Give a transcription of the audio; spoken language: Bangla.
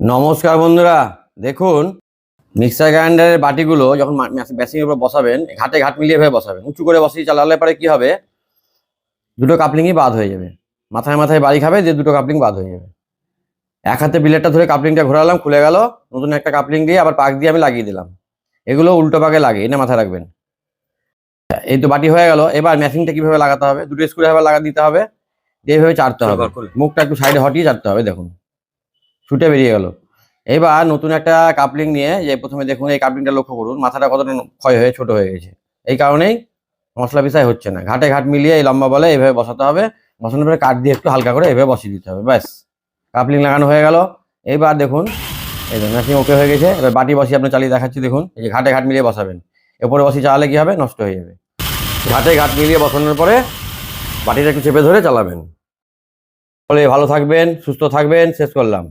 নমস্কার বন্ধুরা। দেখুন মিক্সার গ্রাইন্ডারের বাটিগুলো যখন মেশিনের উপর বসাবেন ঘাটে ঘাট মিলিয়ে ভেবে বসাবেন। উঁচু করে বসিয়ে চালালে পরে কি হবে? দুটো কাপলিংই বাদ হয়ে যাবে। মাথায় মাথায় বাড়ি খাবে যে দুটো কাপলিং বাদ হয়ে যাবে। এক হাতে বিলেটটা ধরে কাপলিংটা ঘোরালাম খুলে গেল। নতুন একটা কাপলিং দিয়ে আবার পাক দিয়ে আমি লাগিয়ে দিলাম। এগুলো উল্টো পাকে লাগে এটা মাথায় রাখবেন। এই তো বাটি হয়ে গেল। এবার মেশিনটা কীভাবে লাগাতে হবে? দুটো স্ক্রু এভাবে লাগা দিতে হবে। এইভাবে চারতে হবে। মুখটা একটু সাইডে হটিয়ে চারতে হবে দেখুন। ছুটে বেরিয়ে গেল। এবার নতুন একটা কাপলিং নিয়ে যে প্রথমে দেখুন এই কাপলিংটা লক্ষ্য করুন, মাথাটা কতটা ক্ষয় হয়ে ছোট হয়ে গেছে। এই কারণেই মশলা পিসাই হচ্ছে না। ঘাটে ঘাট মিলিয়ে এই লম্বা বলে এইভাবে বসাতে হবে। বসানোর পরে কাঠ দিয়ে একটু হালকা করে এভাবে বসিয়ে দিতে হবে, ব্যাস। কাপলিং লাগানো হয়ে গেল। এইবার দেখুন, এই দেখুন ওকে হয়ে গেছে। এবার বাটি বসিয়ে আপনি চালিয়ে দেখাচ্ছি, দেখুন। এই যে ঘাটে ঘাট মিলিয়ে বসাবেন। এরপরে বসিয়ে চালালে কী হবে? নষ্ট হয়ে যাবে। ঘাটে ঘাট মিলিয়ে বসানোর পরে বাটিটা একটু চেপে ধরে চালাবেন। ফলে ভালো থাকবেন, সুস্থ থাকবেন, শেষ করলাম।